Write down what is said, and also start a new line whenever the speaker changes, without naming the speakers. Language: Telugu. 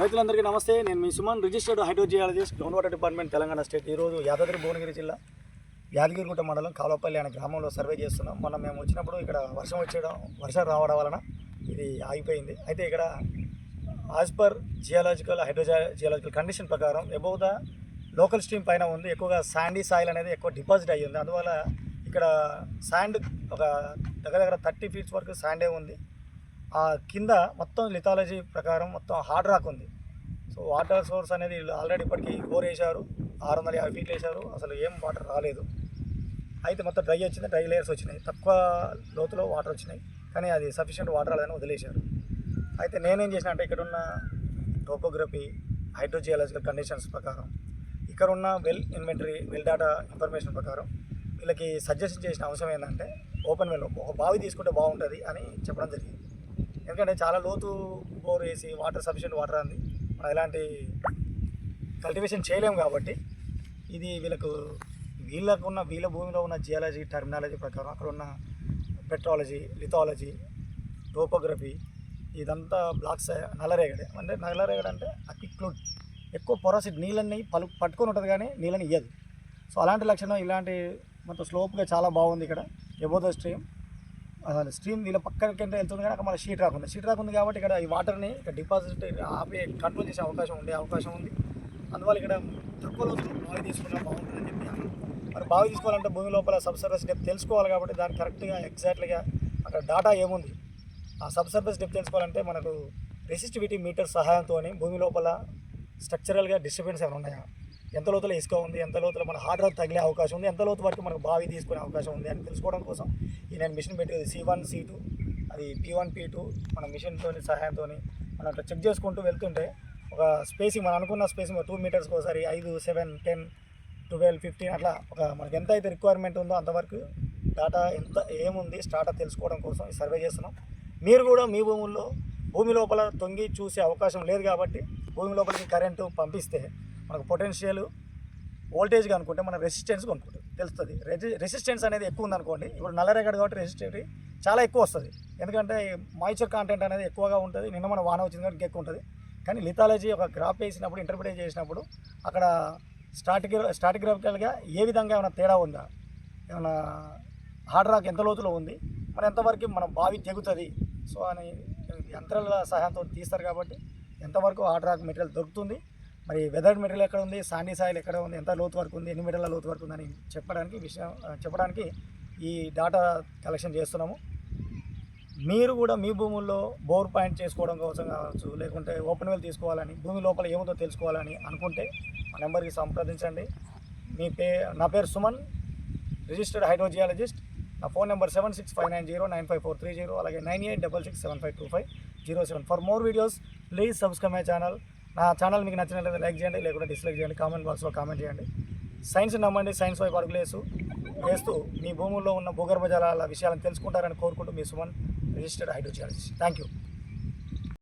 రైతులందరికీ నమస్తే. నేను మీ Suman registered hydrogeologist ground water department Telangana state. ఈరోజు యాదాద్రి భువనగిరి జిల్లా యాదగిరిగుట్ట మండలం కాలపల్లి అనే గ్రామంలో సర్వే చేస్తున్నాం. మొన్న మేము వచ్చినప్పుడు ఇక్కడ వర్షం వచ్చేయడం వర్షం రావడం వలన ఇది ఆగిపోయింది. అయితే ఇక్కడ as per geological hydrogeological condition ప్రకారం అబౌవ్ ద లోకల్ స్ట్రీమ్ పైన ఉంది. ఎక్కువగా శాండీ సాయిల్ అనేది ఎక్కువ డిపాజిట్ అయ్యింది అందువల్ల ఇక్కడ శాండ్ ఒక దగ్గర దగ్గర థర్టీ ఫీట్స్ వరకు శాండే ఉంది. ఆ కింద మొత్తం లిథాలజీ ప్రకారం మొత్తం హార్డ్ రాక్ ఉంది. సో వాటర్ సోర్స్ అనేది వీళ్ళు ఆల్రెడీ ఇప్పటికీ బోర్ వేశారు. ఆరు వందల యాభై ఫీట్లు వేశారు. అసలు ఏం వాటర్ రాలేదు. అయితే మొత్తం డ్రై వచ్చింది. డ్రై లేయర్స్ వచ్చినాయి. తక్కువ లోతులో వాటర్ వచ్చినాయి. కానీ అది సఫిషియెంట్ వాటర్ రాలేదని వదిలేశారు. అయితే నేనేం చేసిన అంటే ఇక్కడ ఉన్న టోపోగ్రఫీ హైడ్రోజియాలజికల్ కండిషన్స్ ప్రకారం ఇక్కడ ఉన్న well inventory well data information ప్రకారం వీళ్ళకి సజెషన్ చేసిన అంశం ఏంటంటే ఓపెన్ వెల్ ఒక బావి తీసుకుంటే బాగుంటుంది అని చెప్పడం జరిగింది. ఎందుకంటే చాలా లోతు బోర్ వేసి వాటర్ సఫిషియెంట్ వాటర్ అంది. మనం ఎలాంటి కల్టివేషన్ చేయలేము కాబట్టి ఇది వీళ్ళకు వీళ్ళకు ఉన్న వీళ్ళ భూమిలో ఉన్న జియాలజీ టర్మినాలజీ ప్రకారం అక్కడ ఉన్న పెట్రాలజీ లిథాలజీ టోపోగ్రఫీ ఇదంతా బ్లాక్స్ నల్లరేగడి. అంటే నల్లరేగడి అంటే అక్విక్లూడ్ ఎక్కువ పొరసి నీళ్ళని పలు పట్టుకొని ఉంటుంది కానీ నీళ్ళని ఇయ్యదు. సో అలాంటి లక్షణం ఇలాంటి మొత్తం స్లోప్గా చాలా బాగుంది ఇక్కడ. ఎబోద స్ట్రీమ్ అసలు స్ట్రీమ్ వీళ్ళ పక్కన వెళ్తుంది కానీ అక్కడ మన షీట్ రాకుండా షీట్ రాకుంది కాబట్టి ఇక్కడ ఈ వాటర్ని ఇక్కడ డిపాజిట్ ఆపే కంట్రోల్ చేసే అవకాశం ఉండే అవకాశం ఉంది. అందువల్ల ఇక్కడ తక్కువ రోజులు బావి తీసుకున్నా బాగుంటుందని చెప్పి మరి బావి తీసుకోవాలంటే భూమి లోపల సబ్సర్వెస్ డెప్ తెలుసుకోవాలి కాబట్టి దానికి కరెక్ట్గా ఎగ్జాక్ట్గా అక్కడ డాటా ఏముంది? ఆ సబ్ సర్వీస్ డెప్త్ తెలుసుకోవాలంటే మనకు రెసిస్టివిటీ మీటర్ సహాయంతో భూమి లోపల స్ట్రక్చరల్గా డిస్టర్బెన్స్ ఏమైనా ఉన్నాయా? ఎంత లోతులో ఇసుక ఉంది ఎంత లోతులో మన హార్డ్ రాక్ తగిలే అవకాశం ఉంది ఎంత లోతు వరకు మనకు బావి తీసుకునే అవకాశం ఉంది అని తెలుసుకోవడం కోసం ఈ నేను మిషన్ పెట్టి సి వన్ సి టూ అది పీ వన్ పీ టూ మన మిషన్తో సహాయంతో మనం అట్లా చెక్ చేసుకుంటూ వెళ్తుంటే ఒక స్పేసింగ్ మనం అనుకున్న స్పేసింగ్ టూ మీటర్స్కి ఒకసారి ఐదు సెవెన్ టెన్ ట్వెల్వ్ ఫిఫ్టీన్ అట్లా ఒక మనకి ఎంత అయితే రిక్వైర్మెంట్ ఉందో అంతవరకు డాటా ఎంత ఏముంది స్టార్టప్ తెలుసుకోవడం కోసం ఈ సర్వే చేస్తున్నాం. మీరు కూడా మీ భూముల్లో భూమి లోపల తొంగి చూసే అవకాశం లేదు కాబట్టి భూమి లోపలికి కరెంటు పంపిస్తే మనకు పొటెన్షియల్ వోల్టేజ్ అనుకుంటే మన రెసిస్టెన్స్ కొనుక్కుంటుంది తెలుస్తుంది. రెసి రెసిస్టెన్స్ అనేది ఎక్కువ ఉందనుకోండి ఇప్పుడు నల్లరేగడి కాబట్టి రెసిస్టివిటీ చాలా ఎక్కువ వస్తుంది. ఎందుకంటే మాయిచర్ కాంటెంట్ అనేది ఎక్కువగా ఉంటుంది. నిన్న మన వాన వచ్చింది కాబట్టి ఎక్కువ ఉంటుంది. కానీ లిథాలజీ ఒక గ్రాఫ్ వేసినప్పుడు ఇంటర్ప్రిటేట్ చేసినప్పుడు అక్కడ స్టాటిక్ స్టాటిగ్రాఫికల్గా ఏ విధంగా ఏమైనా తేడా ఉందా? ఏమైనా హార్డ్ రాక్ ఎంత లోతులో ఉంది? మరి ఎంతవరకు మన బావి తెగుతుంది? సో అని యంత్రాల సహాయంతో తీస్తారు కాబట్టి ఎంతవరకు హార్డ్ రాక్ మెటీరియల్ దొరుకుతుంది? మరి వెదర్ మెటీరియల్ ఎక్కడ ఉంది? సాండీ సాయిల్ ఎక్కడ ఉంది? ఎంత లోతు వరకు ఉంది? ఎన్ని మీటర్ల లోతు వరకు ఉందని చెప్పడానికి విషయం చెప్పడానికి ఈ డాటా కలెక్షన్ చేస్తున్నాము. మీరు కూడా మీ భూముల్లో బోర్ పాయింట్ చేసుకోవడం కోసం కావచ్చు లేకుంటే ఓపెన్ వెల్ తీసుకోవాలని భూమి లోపల ఏముందో తెలుసుకోవాలని అనుకుంటే మా నెంబర్కి సంప్రదించండి. మీ పే నా పేరు సుమన్ రిజిస్టర్డ్ హైడ్రోజియాలజిస్ట్. నా phone number seven six five nine zero nine five four three zero అలాగే nine eight double six seven five two five zero seven. For more videos please subscribe my channel. నా ఛానల్ మీకు నచ్చినట్లయితే లైక్ చేయండి లేకుంటే డిస్లైక్ చేయండి కామెంట్ బాక్స్లో కామెంట్ చేయండి. సైన్స్ నమ్మండి సైన్స్ వైపు అడుగులేసు వేస్తూ మీ భూముల్లో ఉన్న భూగర్భ జలాల విషయాలను తెలుసుకుంటారని కోరుకుంటూ మీ Suman registered hydrogeologist. Thank you